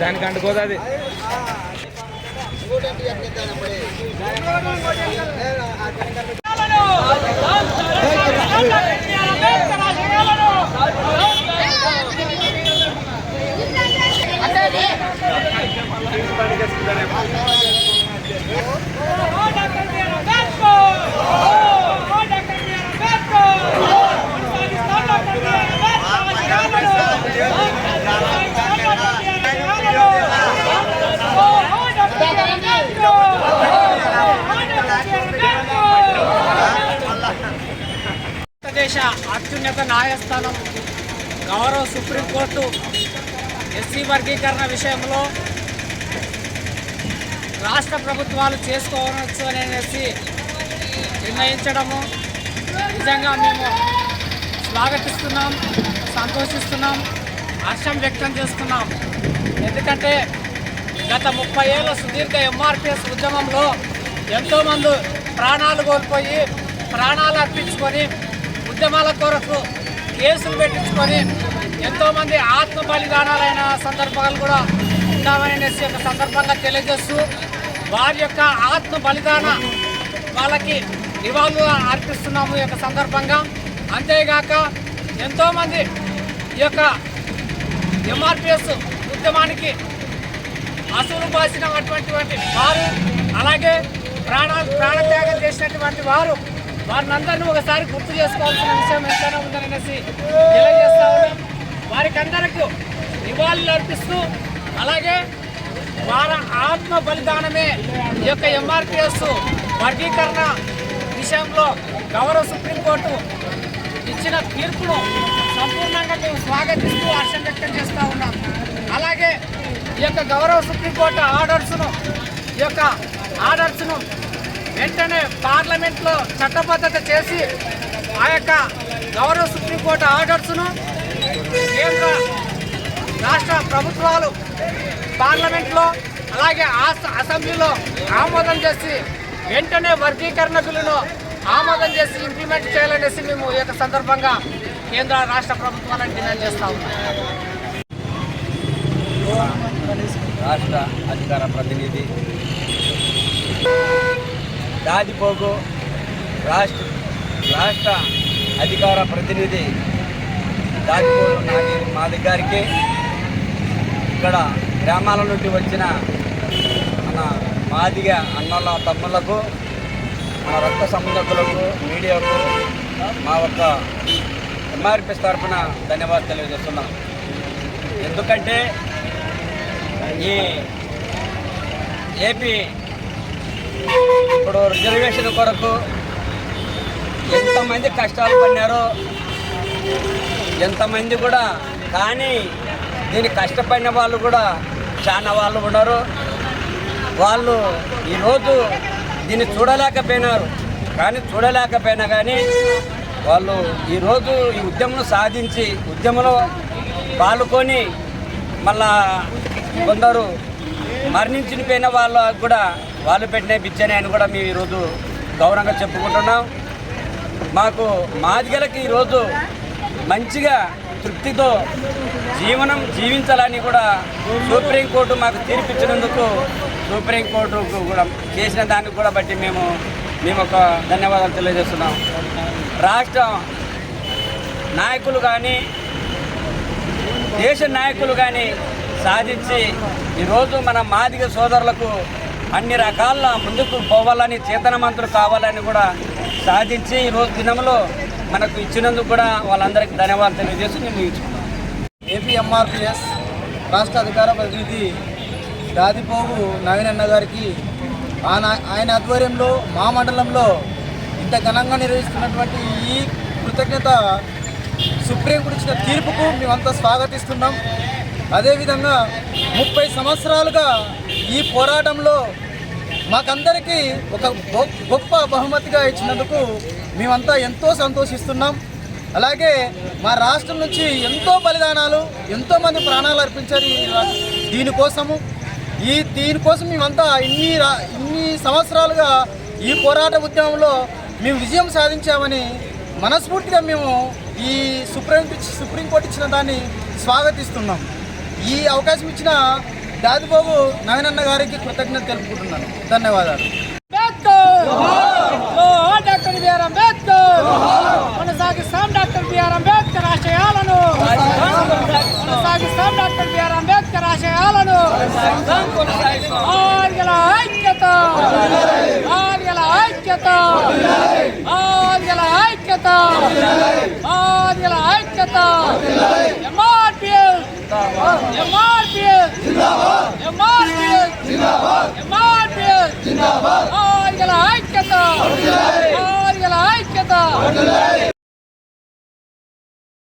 దానికి అంటుకోదు అది దేశ అత్యున్నత న్యాయస్థానం గౌరవ సుప్రీంకోర్టు ఎస్సీ వర్గీకరణ విషయంలో రాష్ట్ర ప్రభుత్వాలు చేసుకోవచ్చు అనేసి నిర్ణయించడము. నిజంగా మేము స్వాగతిస్తున్నాం సంతోషిస్తున్నాం హర్షం వ్యక్తం చేస్తున్నాం. ఎందుకంటే గత ముప్పై ఏళ్ళ సుదీర్ఘ ఎంఆర్పిఎస్ ఉద్యమంలో ఎంతోమంది ప్రాణాలు కోల్పోయి ప్రాణాలు అర్పించుకొని ఉద్యమాల కొరకు కేసులు పెట్టించుకొని ఎంతోమంది ఆత్మ బలిదానాలైన సందర్భాలు కూడా ఉన్నామనేసి ఒక సందర్భంగా తెలియజేస్తూ వారి యొక్క ఆత్మ బలిదాన వాళ్ళకి నివాళులు అర్పిస్తున్నాము ఈ యొక్క సందర్భంగా. అంతేగాక ఎంతోమంది ఈ యొక్క ఎంఆర్పిఎస్ ఉద్యమానికి అసలు బాసినటువంటి వారు అలాగే ప్రాణాలు ప్రాణత్యాగం చేసినటువంటి వారు వారిని ఒకసారి గుర్తు చేసుకోవాల్సిన విషయం ఎంతైనా ఉందనేసి తెలియజేస్తా ఉన్నాం. వారికి అందరికీ నివాళులు అర్పిస్తూ అలాగే వారి ఆత్మ బలిదానమే ఈ యొక్క ఎంఆర్పిఎస్ వర్గీకరణ విషయంలో గౌరవ సుప్రీంకోర్టు ఇచ్చిన తీర్పును సంపూర్ణంగా మేము స్వాగతిస్తూ హర్షం వ్యక్తం చేస్తూ ఉన్నాం. అలాగే ఈ యొక్క గౌరవ సుప్రీంకోర్టు ఆర్డర్స్ను ఈ యొక్క ఆర్డర్స్ను వెంటనే పార్లమెంట్లో చట్టబద్ధత చేసి ఆ యొక్క గౌరవ సుప్రీంకోర్టు ఆర్డర్స్ను కేంద్ర రాష్ట్ర ప్రభుత్వాలు పార్లమెంట్లో అలాగే అసెంబ్లీలో ఆమోదం చేసి వెంటనే వర్గీకరణ బిల్లును ఆమోదం చేసి ఇంప్లిమెంట్ చేయాలనేసి మేము ఈ యొక్క సందర్భంగా కేంద్ర రాష్ట్ర ప్రభుత్వాలను డిమాండ్ చేస్తా ఉన్నాం. రాష్ట్ర అధికార ప్రతినిధి దాదిపోగు రాష్ట్ర రాష్ట్ర అధికార ప్రతినిధి దాదిపోగు నాది మాది గారికి ఇక్కడ గ్రామాల నుండి వచ్చిన మన మాదిగ అన్నల తమ్ములకు మన రక్త సంబంధకులకు మీడియాకు మా యొక్క ఎంఆర్పిఎస్ తరఫున ధన్యవాదాలు తెలియజేస్తున్నాం. ఎందుకంటే ఈ ఏపీ ఇప్పుడు రిజర్వేషన్ కొరకు ఎంతమంది కష్టాలు పడినారో ఎంతమంది కూడా కానీ దీన్ని కష్టపడిన వాళ్ళు కూడా చాలా వాళ్ళు ఉన్నారు. వాళ్ళు ఈరోజు దీన్ని చూడలేకపోయినారు. కానీ చూడలేకపోయినా కానీ వాళ్ళు ఈరోజు ఈ ఉద్యమం సాధించి ఉద్యమంలో పాల్గొని మళ్ళా కొందరు మరణించిపోయిన వాళ్ళకు కూడా వాళ్ళు పెట్టిన బిచ్చని అని కూడా మేము ఈరోజు గౌరవంగా చెప్పుకుంటున్నాం. మాకు మాదిగలకి ఈరోజు మంచిగా తృప్తితో జీవనం జీవించాలని కూడా సుప్రీంకోర్టు మాకు తీర్పిచ్చినందుకు సుప్రీంకోర్టుకు కూడా చేసిన దానికి కూడా బట్టి మేము మేము ఒక ధన్యవాదాలు తెలియజేస్తున్నాం. రాష్ట్ర నాయకులు కానీ దేశ నాయకులు కానీ సాధించి ఈరోజు మన మాదిగ సోదరులకు అన్ని రకాల ముందుకు పోవాలని చేతనమంతులు కావాలని కూడా సాధించి ఈరోజు దినంలో మనకు ఇచ్చినందుకు కూడా వాళ్ళందరికీ ధన్యవాదాలు తెలియజేసి నేను ముగించుకున్నాను ఏపీ రాష్ట్ర అధికార ప్రతినిధి దాదిపోగు నవీనన్న గారికి ఆయన ఆయన ఆధ్వర్యంలో మా మండలంలో ఇంత ఘనంగా నిర్వహిస్తున్నటువంటి ఈ కృతజ్ఞత సుప్రీంకోర్టు ఇచ్చిన తీర్పుకు మేమంతా స్వాగతిస్తున్నాం. అదేవిధంగా ముప్పై సంవత్సరాలుగా ఈ పోరాటంలో మాకందరికీ ఒక గొప్ప బహుమతిగా ఇచ్చినందుకు మేమంతా ఎంతో సంతోషిస్తున్నాం. అలాగే మా రాష్ట్రం నుంచి ఎంతో బలిదానాలు ఎంతోమంది ప్రాణాలు అర్పించారు దీనికోసము ఈ దీనికోసం మేమంతా ఇన్ని రా- ఇన్ని సంవత్సరాలుగా ఈ పోరాట ఉద్యమంలో మేము విజయం సాధించామని మనస్ఫూర్తిగా మేము ఈ సుప్రీం సుప్రీంకోర్టు ఇచ్చిన దాన్ని స్వాగతిస్తున్నాం. ఈ అవకాశం ఇచ్చిన దాదిబాబు నవీనన్న గారికి కృతజ్ఞత తెలుపుకుంటున్నాను. ధన్యవాదాలు. అంబేద్కర్! జోహార్ డాక్టర్ బిఆర్ అంబేద్కర్! కొనసాగిస్తాం డాక్టర్ బిఆర్ అంబేద్కర్ ఆశయాలను! కొనసాగిస్తాం డాక్టర్ బిఆర్ అంబేద్కర్ ఆశయాలను! ఆర్యల ఐక్యత! ఆర్యల ఐక్యత! ఆర్యల ఐక్యత! ఆర్యల ఐక్యత! ఎంఆర్పిఎల్! ఎంఆర్ ఐక్యత. ఐక్యత.